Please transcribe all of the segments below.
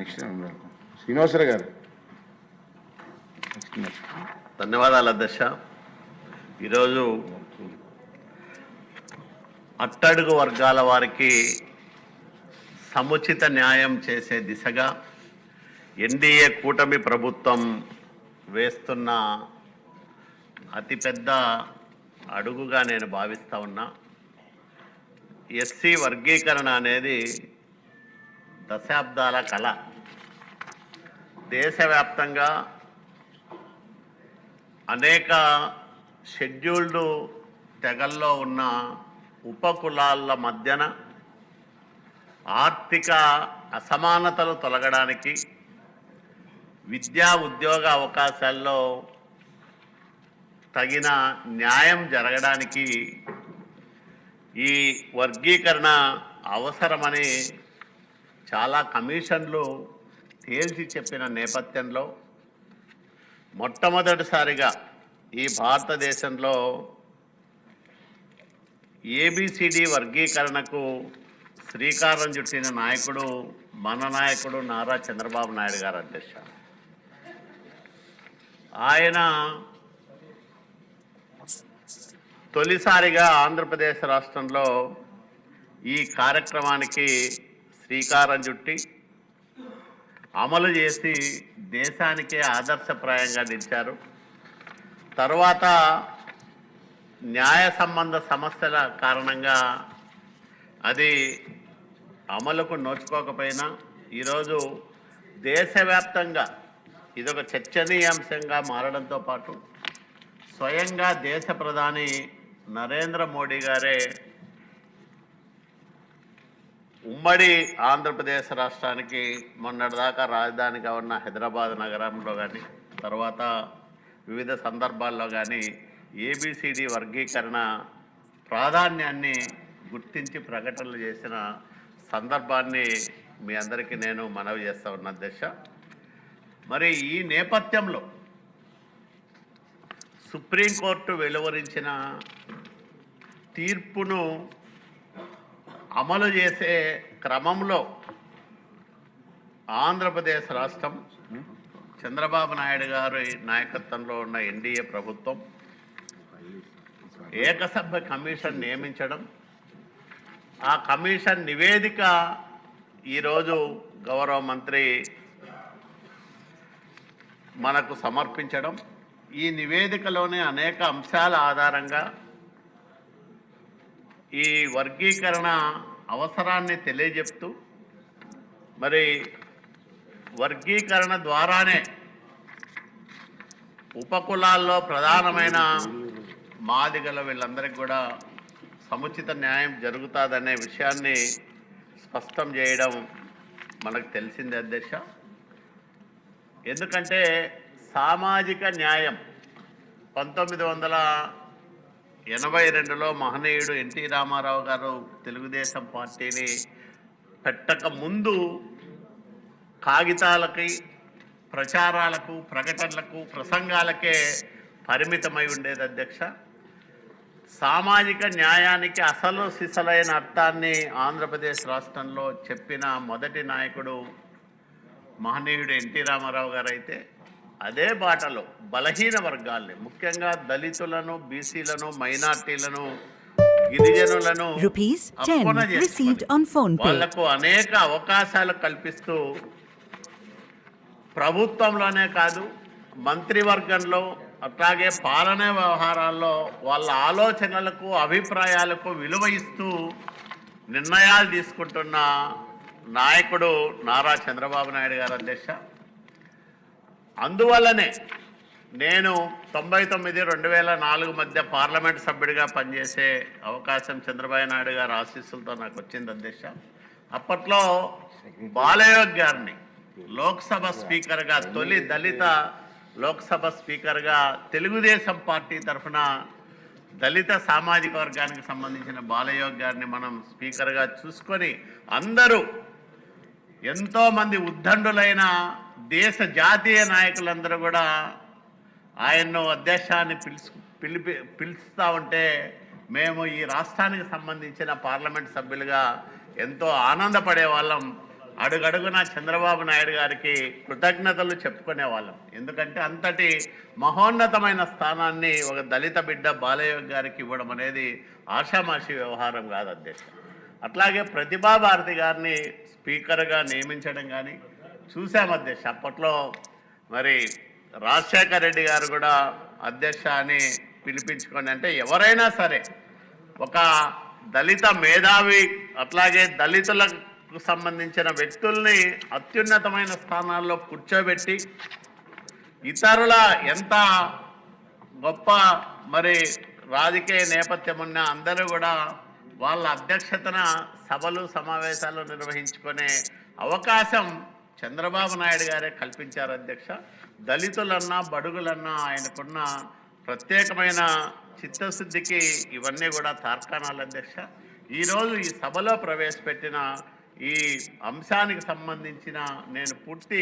Next Srinivasarao గారు. ధన్యవాదాలు అధ్యక్ష. ఈరోజు అట్టడుగు వర్గాల వారికి సముచిత న్యాయం చేసే దిశగా ఎన్డీఏ కూటమి ప్రభుత్వం వేస్తున్న అతిపెద్ద అడుగుగా నేను భావిస్తూ ఉన్నా ఎస్సీ వర్గీకరణ అనేది దశాబ్దాల కళ. దేశవ్యాప్తంగా అనేక షెడ్యూల్డ్ తెగల్లో ఉన్న ఉపకులాల మధ్యన ఆర్థిక అసమానతలు తొలగడానికి విద్యా ఉద్యోగ అవకాశాల్లో తగిన న్యాయం జరగడానికి ఈ వర్గీకరణ అవసరమని చాలా కమిషన్లు తేల్చి చెప్పిన నేపథ్యంలో మొట్టమొదటిసారిగా ఈ భారతదేశంలో ఏబిసిడి వర్గీకరణకు శ్రీకారం చుట్టిన నాయకుడు మన నాయకుడు నారా చంద్రబాబు నాయుడు గారు అధ్యక్ష. ఆయన తొలిసారిగా ఆంధ్రప్రదేశ్ రాష్ట్రంలో ఈ కార్యక్రమానికి శ్రీకారం చుట్టి అమలు చేసి దేశానికే ఆదర్శప్రాయంగా నిలిచారు తర్వాత న్యాయ సంబంధ సమస్యల కారణంగా అది అమలుకు నోచుకోకపోయినా ఈరోజు దేశవ్యాప్తంగా ఇదొక చర్చనీయాంశంగా మారడంతో పాటు స్వయంగా దేశ ప్రధాని నరేంద్ర మోడీ గారే ఉమ్మడి ఆంధ్రప్రదేశ్ రాష్ట్రానికి మొన్నటిదాకా రాజధానిగా ఉన్న హైదరాబాద్ నగరంలో కానీ తర్వాత వివిధ సందర్భాల్లో కానీ ఏబిసిడి వర్గీకరణ ప్రాధాన్యాన్ని గుర్తించి ప్రకటనలు చేసిన సందర్భాన్ని మీ అందరికీ నేను మనవి చేస్తా ఉన్న దశ మరి ఈ నేపథ్యంలో సుప్రీంకోర్టు వెలువరించిన తీర్పును అమలు చేసే క్రమంలో ఆంధ్రప్రదేశ్ రాష్ట్రం చంద్రబాబు నాయుడు గారి నాయకత్వంలో ఉన్న ఎన్డీఏ ప్రభుత్వం ఏకసభ్య కమిషన్ నియమించడం ఆ కమిషన్ నివేదిక ఈరోజు గౌరవ మంత్రి మనకు సమర్పించడం ఈ నివేదికలోనే అనేక అంశాల ఆధారంగా ఈ వర్గీకరణ అవసరాన్ని తెలియజెప్తూ మరి వర్గీకరణ ద్వారానే ఉపకులాల్లో ప్రధానమైన మాదిగల వీళ్ళందరికీ కూడా సముచిత న్యాయం జరుగుతుందనే విషయాన్ని స్పష్టం చేయడం మనకు తెలిసింది అధ్యక్ష. ఎందుకంటే సామాజిక న్యాయం పంతొమ్మిది వందల ఎనభై రెండులో మహనీయుడు ఎన్టీ రామారావు గారు తెలుగుదేశం పార్టీని పెట్టక ముందు కాగితాలకి ప్రచారాలకు ప్రకటనలకు ప్రసంగాలకే పరిమితమై ఉండేది అధ్యక్ష. సామాజిక న్యాయానికి అసలు సిసలైన అర్థాన్ని ఆంధ్రప్రదేశ్ రాష్ట్రంలో చెప్పిన మొదటి నాయకుడు మహనీయుడు ఎన్టీ రామారావు గారైతే అదే బాటలో బలహీన వర్గాల్ని ముఖ్యంగా దళితులను బీసీలను మైనార్టీలను గిరిజనులను Rupees 10 అక్కున చేసుకొని received on phone pay. వాళ్ళకు అనేక అవకాశాలు కల్పిస్తూ ప్రభుత్వంలోనే కాదు మంత్రివర్గంలో అట్లాగే పాలనా వ్యవహారాల్లో వాళ్ళ ఆలోచనలకు అభిప్రాయాలకు విలువ ఇస్తూ నిర్ణయాలు తీసుకుంటున్న నాయకుడు నారా చంద్రబాబు నాయుడు గారు అధ్యక్ష అందువల్లనే నేను తొంభై తొమ్మిది రెండు వేల నాలుగు మధ్య పార్లమెంట్ సభ్యుడిగా పనిచేసే అవకాశం చంద్రబాబు నాయుడు గారి ఆశీస్సులతో నాకు వచ్చింది అధ్యక్ష. అప్పట్లో బాలయోగ్ గారిని లోక్సభ స్పీకర్గా తొలి దళిత లోక్సభ స్పీకర్గా తెలుగుదేశం పార్టీ తరఫున దళిత సామాజిక వర్గానికి సంబంధించిన బాలయోగ్ గారిని మనం స్పీకర్గా చూసుకొని అందరూ ఎంతోమంది ఉద్దండులైన దేశ జాతీయ నాయకులందరూ కూడా ఆయన్ను అధ్యక్షాన్ని పిలుచు పిలిపి పిలుస్తూ ఉంటే మేము ఈ రాష్ట్రానికి సంబంధించిన పార్లమెంట్ సభ్యులుగా ఎంతో ఆనందపడే వాళ్ళం. అడుగడుగున చంద్రబాబు నాయుడు గారికి కృతజ్ఞతలు చెప్పుకునే వాళ్ళం. ఎందుకంటే అంతటి మహోన్నతమైన స్థానాన్ని ఒక దళిత బిడ్డ బాలయ్య గారికి ఇవ్వడం అనేది ఆషామాషి వ్యవహారం కాదు అధ్యక్ష. అట్లాగే ప్రతిభా భారతి గారిని స్పీకర్గా నియమించడం కానీ చూసాం అధ్యక్ష. అప్పట్లో మరి రాజశేఖర రెడ్డి గారు కూడా అధ్యక్ష అని పిలిపించుకొని అంటే ఎవరైనా సరే ఒక దళిత మేధావి అట్లాగే దళితులకు సంబంధించిన వ్యక్తుల్ని అత్యున్నతమైన స్థానాల్లో కూర్చోబెట్టి ఇతరుల ఎంత గొప్ప మరి రాజకీయ నేపథ్యం ఉన్న అందరూ కూడా వాళ్ళ అధ్యక్షతన సభలు సమావేశాలు నిర్వహించుకునే అవకాశం చంద్రబాబు నాయుడు గారే కల్పించారు అధ్యక్ష. దళితులన్నా బడుగులన్నా ఆయనకున్న ప్రత్యేకమైన చిత్తశుద్ధికి ఇవన్నీ కూడా తార్కాణాలు అధ్యక్ష. ఈరోజు ఈ సభలో ప్రవేశపెట్టిన ఈ అంశానికి సంబంధించిన నేను పూర్తి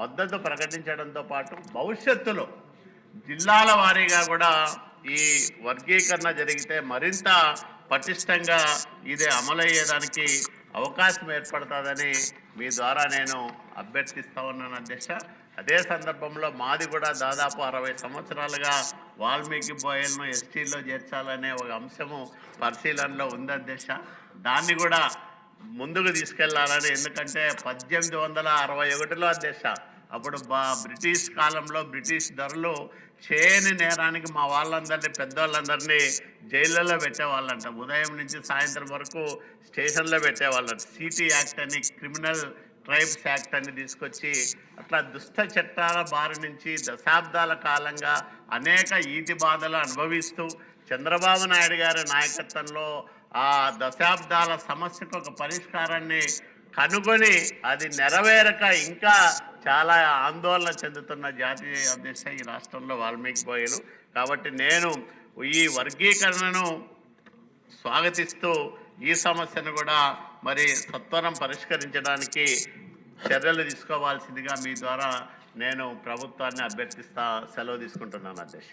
మద్దతు ప్రకటించడంతో పాటు భవిష్యత్తులో జిల్లాల వారీగా కూడా ఈ వర్గీకరణ జరిగితే మరింత పటిష్టంగా ఇది అమలయ్యేదానికి అవకాశం ఏర్పడుతుందని మీ ద్వారా నేను అభ్యర్థిస్తా ఉన్నాను అధ్యక్ష. అదే సందర్భంలో మాది కూడా దాదాపు అరవై సంవత్సరాలుగా వాల్మీకి బోయల్ను ఎస్టీలో చేర్చాలనే ఒక అంశము పరిశీలనలో ఉంది అధ్యక్ష. దాన్ని కూడా ముందుకు తీసుకెళ్ళాలని ఎందుకంటే పద్దెనిమిది వందల అరవై ఒకటిలో అధ్యక్ష అప్పుడు బా బ్రిటిష్ కాలంలో బ్రిటిష్ ధరలు చేయని నేరానికి మా వాళ్ళందరినీ పెద్దవాళ్ళందరినీ జైళ్ళలో పెట్టేవాళ్ళంట. ఉదయం నుంచి సాయంత్రం వరకు స్టేషన్లో పెట్టేవాళ్ళంట. సిటీ యాక్ట్ అని క్రిమినల్ ట్రైబ్స్ యాక్ట్ అని తీసుకొచ్చి అట్లా దుష్ట చట్టాల బారి నుంచి దశాబ్దాల కాలంగా అనేక ఈతి బాధలు అనుభవిస్తూ చంద్రబాబు నాయుడు గారి నాయకత్వంలో ఆ దశాబ్దాల సమస్యకు ఒక పరిష్కారాన్ని కనుగొని అది నెరవేరక ఇంకా చాలా ఆందోళన చెందుతున్న జాతీయ అధ్యక్ష ఈ రాష్ట్రంలో వాల్మీకి బోయలు. కాబట్టి నేను ఈ వర్గీకరణను స్వాగతిస్తూ ఈ సమస్యను కూడా మరి సత్వరం పరిష్కరించడానికి చర్యలు తీసుకోవాల్సిందిగా మీ ద్వారా నేను ప్రభుత్వాన్ని అభ్యర్థిస్తా సెలవు తీసుకుంటున్నాను అధ్యక్ష.